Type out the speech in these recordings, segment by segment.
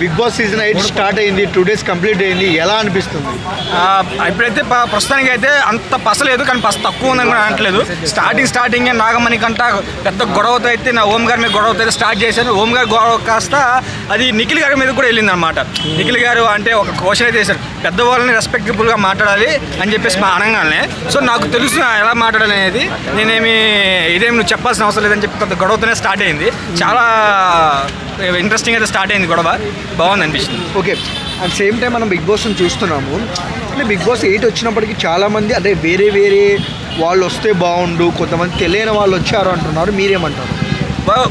Bigg Boss season eight start అయింది two days complete అయింది. ఎలా అనిపిస్తుంది? ఇప్పుడైతే ప్రస్తుతానికి అయితే అంత పసలేదు కానీ పస తక్కువ ఉందని కూడా అనట్లేదు. స్టార్టింగ్ స్టార్టింగ్ నాగమణి కంట పెద్ద గొడవతో అయితే నా ఓం గారి మీద గొడవతో అయితే స్టార్ట్ చేశాను. ఓం గారి గొడవ కాస్త అది నిఖిల్ గారి మీద కూడా వెళ్ళింది అనమాట నిఖిల్ గారు అంటే ఒక క్వశ్చన్ అయితే చేశారు. పెద్దవాళ్ళని రెస్పెక్టబుల్గా మాట్లాడాలి అని చెప్పేసి మా అనగానే సో నాకు తెలుసు ఎలా మాట్లాడాలి అనేది. నేనేమి ఇదేమి నువ్వు చెప్పాల్సిన అవసరం లేదని చెప్పి పెద్ద గొడవతోనే స్టార్ట్ అయింది. చాలా ఇంట్రెస్టింగ్ అయితే స్టార్ట్ అయింది గొడవ. బాగుంది అనిపించింది ఓకే. అట్ సేమ్ టైం మనం బిగ్ బాస్ని చూస్తున్నాము. అంటే బిగ్ బాస్ ఎయిట్ వచ్చినప్పటికీ చాలామంది అంటే వేరే వేరే వాళ్ళు వస్తే బాగుండు కొంతమంది తెలియని వాళ్ళు వచ్చారు అంటున్నారు. మీరేమంటారు?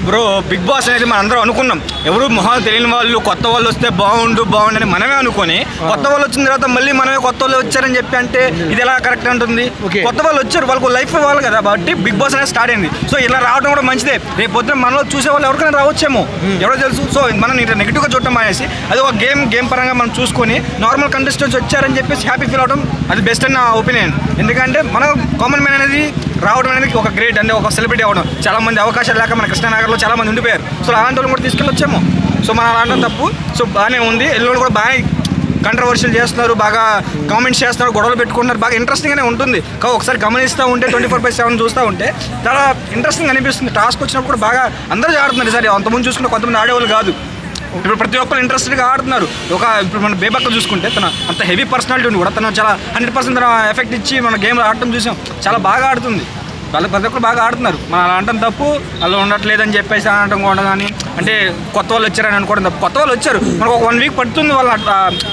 బ్రో బిగ్ బాస్ అనేది మనం అందరం అనుకున్నాం. ఎవరు మొహాలు తెలియని వాళ్ళు కొత్త వాళ్ళు వస్తే బాగుండు బాగుండు అని మనమే అనుకొని కొత్త వాళ్ళు వచ్చిన తర్వాత మళ్ళీ మనమే కొత్త వాళ్ళు వచ్చారని చెప్పి అంటే ఇది ఎలా కరెక్ట్ ఉంటుంది. కొత్త వాళ్ళు వచ్చారు వాళ్ళకు లైఫ్ ఇవ్వాలి కదా కాబట్టి బిగ్ బాస్ అనేది స్టార్ట్ అయింది. సో ఇలా రావడం కూడా మంచిదే. రేపు పొద్దున మనలో చూసే వాళ్ళు ఎవరికైనా రావచ్చేమో. ఎవరో తెలుసు. సో మనం ఇట్లా నెగిటివ్గా చూడటం మానేసి అది ఒక గేమ్ గేమ్ పరంగా మనం చూసుకొని నార్మల్ కంటెస్టెంట్స్ వచ్చారని చెప్పేసి హ్యాపీ ఫీల్ అవడం అది బెస్ట్ అని నా ఒపీనియన్ ఎందుకంటే మనం కామన్ మ్యాన్ అనేది రావడం అనేది ఒక గ్రేట్ అంటే ఒక సెలబ్రిటీ అవడం చాలా మంది అవకాశాలు లేక మన కృష్ణానగర్లో చాలా మంది ఉండిపోయారు. సో అలాంటి వాళ్ళు కూడా తీసుకెళ్ళొచ్చాము. సో మనం అలాంటి తప్పు. సో బాగానే ఉంది. ఎల్లుండి కూడా బాగా కంట్రవర్షియల్ చేస్తున్నారు. బాగా కామెంట్స్ చేస్తున్నారు. గొడవలు పెట్టుకుంటున్నారు. బాగా ఇంట్రెస్టింగ్గానే ఉంటుంది. కా ఒకసారి గమనిస్తూ ఉంటే ట్వంటీ ఫోర్ బై సెవెన్ చూస్తూ ఉంటే చాలా ఇంట్రెస్టింగ్ అనిపిస్తుంది. టాస్క్ వచ్చినప్పుడు కూడా బాగా అందరూ ఆడుతున్నారు సరే అంతకుముందు చూసుకుంటే కొంతమంది ఆడేవాళ్ళు కాదు. ఇప్పుడు ప్రతి ఒక్కరు ఇంట్రెస్టెడ్గా ఆడుతున్నారు. ఒక ఇప్పుడు మన బేబక్క చూసుకుంటే తన అంత హెవీ పర్సనాలిటీ ఉంది కూడా తను చాలా హండ్రెడ్ పర్సెంట్ తన ఎఫెక్ట్ ఇచ్చి మన గేమ్ ఆడటం చూసాం. చాలా బాగా ఆడుతుంది. వాళ్ళు ప్రతి ఒక్కరు బాగా ఆడుతున్నారు. మనం అలా అంటాం తప్పు. వాళ్ళు ఉండట్లేదని చెప్పేసి అనటం కూడా కానీ అంటే కొత్త వాళ్ళు వచ్చారని అనుకోవడం తప్పు. కొత్త వాళ్ళు వచ్చారు. మనకు ఒక వన్ వీక్ పడుతుంది వాళ్ళు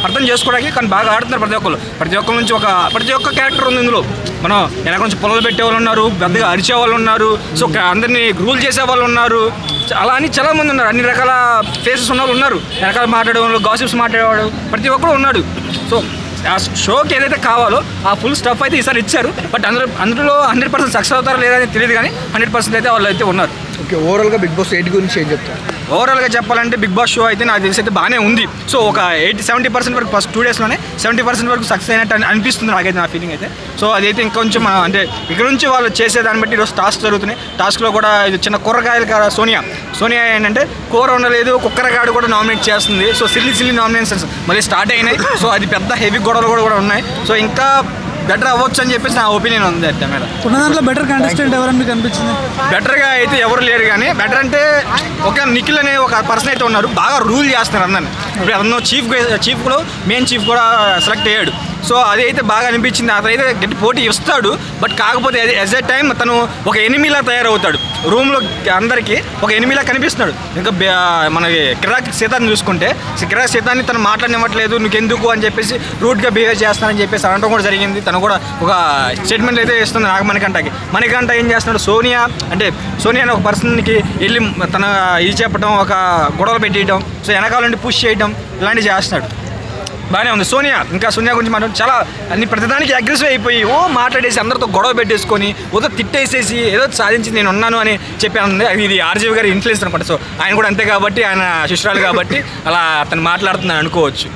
అర్థం చేసుకోవడానికి కానీ బాగా ఆడుతున్నారు ప్రతి ఒక్కరు. ప్రతి ఒక్కరి నుంచి ఒక ప్రతి ఒక్క క్యారెక్టర్ ఉంది ఇందులో. మనం వెనక నుంచి పొలలు పెట్టే వాళ్ళు ఉన్నారు పెద్దగా అరిచే వాళ్ళు ఉన్నారు సో అందరినీ రూల్ చేసే వాళ్ళు ఉన్నారు అలా అని చాలా మంది ఉన్నారు. అన్ని రకాల ఫేసెస్ ఉన్న వాళ్ళు ఉన్నారు. రకాల మాట్లాడే వాళ్ళు గాసిప్స్ మాట్లాడేవాడు ప్రతి ఒక్కరు ఉన్నాడు. సో ఆ షోకి ఏదైతే కావాలో ఆ ఫుల్ స్టఫ్ అయితే ఈసారి ఇచ్చారు. బట్ అందరూ అందులో హండ్రెడ్ పర్సెంట్ సక్సెస్ అవుతారో లేదని తెలియదు కానీ హండ్రెడ్ పర్సెంట్ అయితే వాళ్ళు అయితే ఉన్నారు. ఓకే ఓవరాల్గా బిగ్ బాస్ ఎయిట్ గురించి ఏం చెప్తారు ఓవరాల్గా చెప్పాలంటే బిగ్ బాస్ షో అయితే నాకు తెలిసి అయితే బాగానే ఉంది. సో ఒక ఎయిటీ సెవెంటీ పర్సెంట్ వరకు ఫస్ట్ టూ డేస్లోనే సెవెంటీ పర్సెంట్ వరకు సక్సెస్ అయినట్టు అనిపిస్తుంది నాకైతే నా ఫీలింగ్ అయితే. సో అదైతే ఇంకొంచెం అంటే ఇక్కడ నుంచి వాళ్ళు చేసే దాన్ని బట్టి ఈరోజు టాస్క్ జరుగుతున్నాయి. టాస్క్లో కూడా ఇది చిన్న కూరగాయలు కదా సోనియా. సోనియా ఏంటంటే కూర ఉండలేదు కుక్కరగాడు కూడా నామినేట్ చేస్తుంది. సో సిల్లీ సిల్లీ నామినేషన్స్ మళ్ళీ స్టార్ట్ అయినాయి. సో అది పెద్ద హెవీ గొడవలు కూడా కూడా ఉన్నాయి. సో ఇంకా బెటర్ అవ్వచ్చు అని చెప్పేసి నా ఒపీనియన్ ఉంది అయితే మీద ఉన్న దాంట్లో బెటర్ కంటెస్టెంట్ ఎవరని మీకు అనిపించింది? బెటర్గా అయితే ఎవరు లేరు కానీ బెటర్ అంటే ఒక నిఖిల్ అనే ఒక పర్సన్ అయితే ఉన్నారు బాగా రూల్ చేస్తున్నారు అందరిని. ఇప్పుడు అతను చీఫ్ చీఫ్ కూడా మెయిన్ చీఫ్ కూడా సెలెక్ట్ అయ్యాడు. సో అది అయితే బాగా అనిపించింది. అతను అయితే గట్టి పోటీ ఇస్తాడు. బట్ కాకపోతే ఎస్ ఎ టైం తను ఒక ఎనిమిలా తయారవుతాడు. రూమ్లో అందరికీ ఒక ఎనిమిలా కనిపిస్తున్నాడు. ఇంకా మనకి కిరాక్ సీతాన్ని చూసుకుంటే కిరాక్ సీతాన్ని తను మాట్లాడనివ్వట్లేదు నీకెందుకు అని చెప్పేసి రూట్గా బిహేవ్ చేస్తానని చెప్పేసి అనడం కూడా జరిగింది. తను కూడా ఒక స్టేట్మెంట్ అయితే ఇస్తుంది నాకు మనకంటకి మనకంట ఏం చేస్తున్నాడు? సోనియా అంటే సోనియా అనే ఒక పర్సన్కి వెళ్ళి తన ఇది చెప్పడం ఒక గొడవలు పెట్టేయడం సో వెనకాల నుండి పుష్ చేయడం ఇలాంటివి చేస్తున్నాడు. బాగానే ఉంది. సోనియా ఇంకా సోనియా గురించి మాట్లాడు చాలా అన్ని ప్రతిదానికి అగ్రెసివ్ అయిపోయి ఓ మాట్లాడేసి అందరితో గొడవ పెట్టేసుకొని ఓదో తిట్టేసేసి ఏదో సాధించి నేను ఉన్నాను అని చెప్పి ఇది ఆర్జీవి గారి ఇన్ఫ్లుయెన్స్ అనమాట సో ఆయన కూడా అంతే కాబట్టి ఆయన శిష్యురాలు కాబట్టి అలా అతను మాట్లాడుతున్నాను అనుకోవచ్చు.